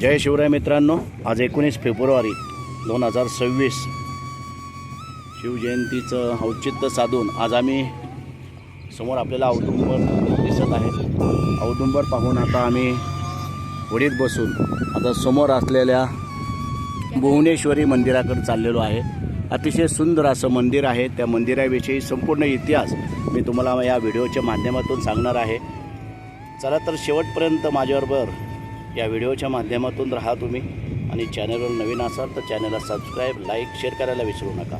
जय शिवराय मित्रांनो आज एकोणीस फेब्रुवारी दोन हजार सव्वीस. शिवजयंतीचं औचित्य साधून आज आम्ही समोर आपल्याला औदुंबर दिसत आहे. औदुंबर पाहून आता आम्ही वडीत बसून आता समोर असलेल्या भुवनेश्वरी मंदिराकडे चाललेलो आहे. अतिशय सुंदर असं मंदिर आहे. त्या मंदिराविषयी संपूर्ण इतिहास मी तुम्हाला या व्हिडिओच्या माध्यमातून सांगणार आहे. चला तर शेवटपर्यंत माझ्याबरोबर या व्हिडिओच्या माध्यमातून राहा तुम्ही आणि चॅनलवर नवीन असाल तर चॅनलला सबस्क्राईब लाईक शेअर करायला विसरू नका.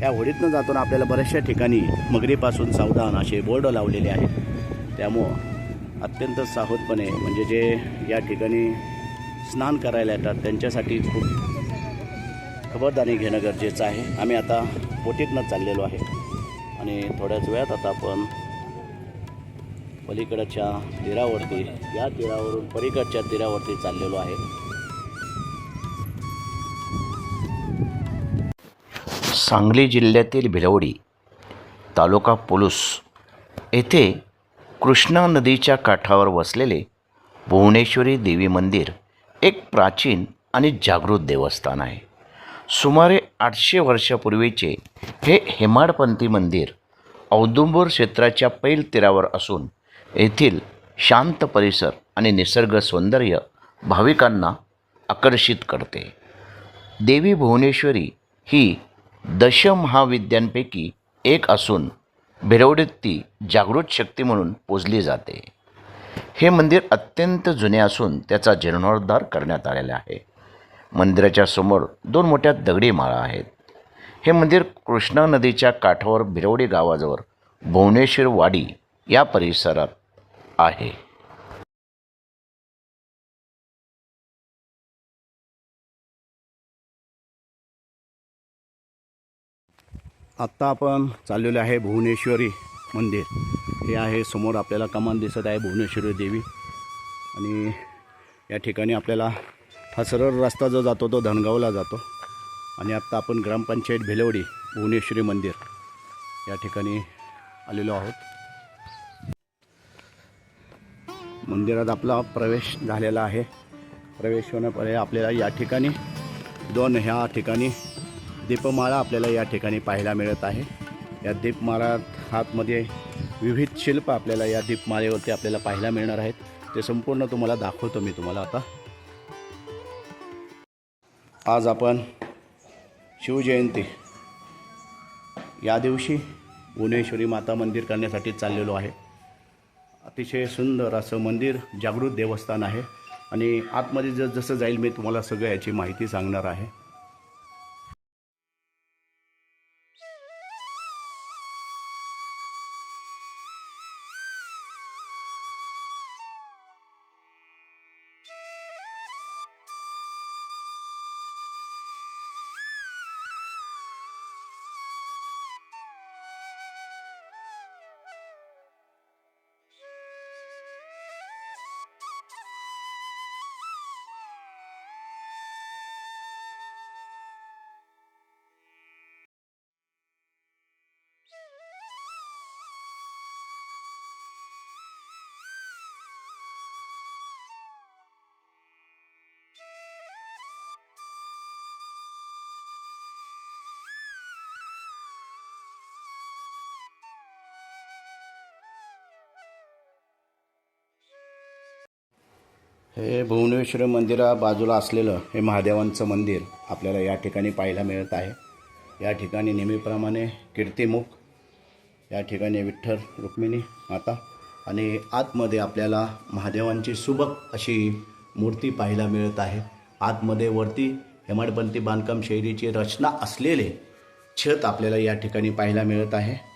या होडीतनं जाताना आपल्याला बऱ्याचशा ठिकाणी मगरीपासून सावधान असे बोर्ड लावलेले आहेत. त्यामुळं अत्यंत सावधपणे म्हणजे जे या ठिकाणी स्नान करायला येतात त्यांच्यासाठी खूप खबरदारी घेणं गरजेचं आहे. आम्ही आता बोटीतनं चाललेलो आहे आणि थोड्याच वेळात आता आपण पलीकडच्या तीरावरती या तीरावरून पलीकडच्या तीरावरती चाललेलो आहे. सांगली जिल्ह्यातील भिलवडी तालुका पुलुस येथे कृष्णा नदीच्या काठावर वसलेले भुवनेश्वरी देवी मंदिर एक प्राचीन आणि जागृत देवस्थान आहे. सुमारे आठशे वर्षापूर्वीचे हे हेमाडपंथी मंदिर औदुंबूर क्षेत्राच्या पैल तीरावर असून येथील शांत परिसर आणि निसर्ग सौंदर्य भाविकांना आकर्षित करते. देवी भुवनेश्वरी ही दशमहाविद्यांपैकी एक असून भिरवडीत ती जागृत शक्ती म्हणून पूजली जाते. हे मंदिर अत्यंत जुने असून त्याचा जीर्णोद्धार करण्यात आलेला आहे. मंदिराच्या समोर दोन मोठ्या दगडी माळा आहेत. हे मंदिर कृष्णा नदीच्या काठावर भिरवडी गावाजवळ भुवनेश्वर वाडी या परिसरात आहे. आत्ता आपण चाललेलो आहे भुवनेश्वरी मंदिर. हे आहे समोर आपल्याला कमान दिसत आहे भुवनेश्वरी देवी. आणि या ठिकाणी आपल्याला हा सरळ रस्ता जो जातो तो धनगावला जातो. आणि आत्ता आपण ग्रामपंचायत भिलवडी भुवनेश्वरी मंदिर या ठिकाणी आलेलो आहोत. मंदिरात आपला प्रवेश झालेला आहे. प्रवेश होण्यापर्यंत आपल्याला या ठिकाणी दोन ह्या ठिकाणी दीपमाळा आपल्याला या ठिकाणी पाहायला मिळत आहे. या दीपमाळात आतमध्ये विविध शिल्प आपल्याला या दीपमाळेवरती आपल्याला पाहायला मिळणार आहेत. ते संपूर्ण तुम्हाला दाखवतो मी तुम्हाला आता. आज आपण शिवजयंती. या दिवशी भुवनेश्वरी माता मंदिर करण्यासाठी चाललेलो आहे. अतिशय सुंदर असं मंदिर जागृत देवस्थान आहे. आणि आतमध्ये जर जसं जाईल मी तुम्हाला सगळं याची माहिती सांगणार आहे. हे भुवनेश्वर मंदिरा बाजूला असलेलं हे महादेवांचं मंदिर आपल्याला या ठिकाणी पाहायला मिळत आहे. या ठिकाणी नेहमीप्रमाणे कीर्तिमुख या ठिकाणी विठ्ठल रुक्मिणी माता आणि आतमध्ये आपल्याला महादेवांची सुबक अशी मूर्ती पाहायला मिळत आहे. आतमध्ये वरती हेमाडपंथी बांधकाम शैलीची रचना असलेले छत आपल्याला या ठिकाणी पाहायला मिळत आहे.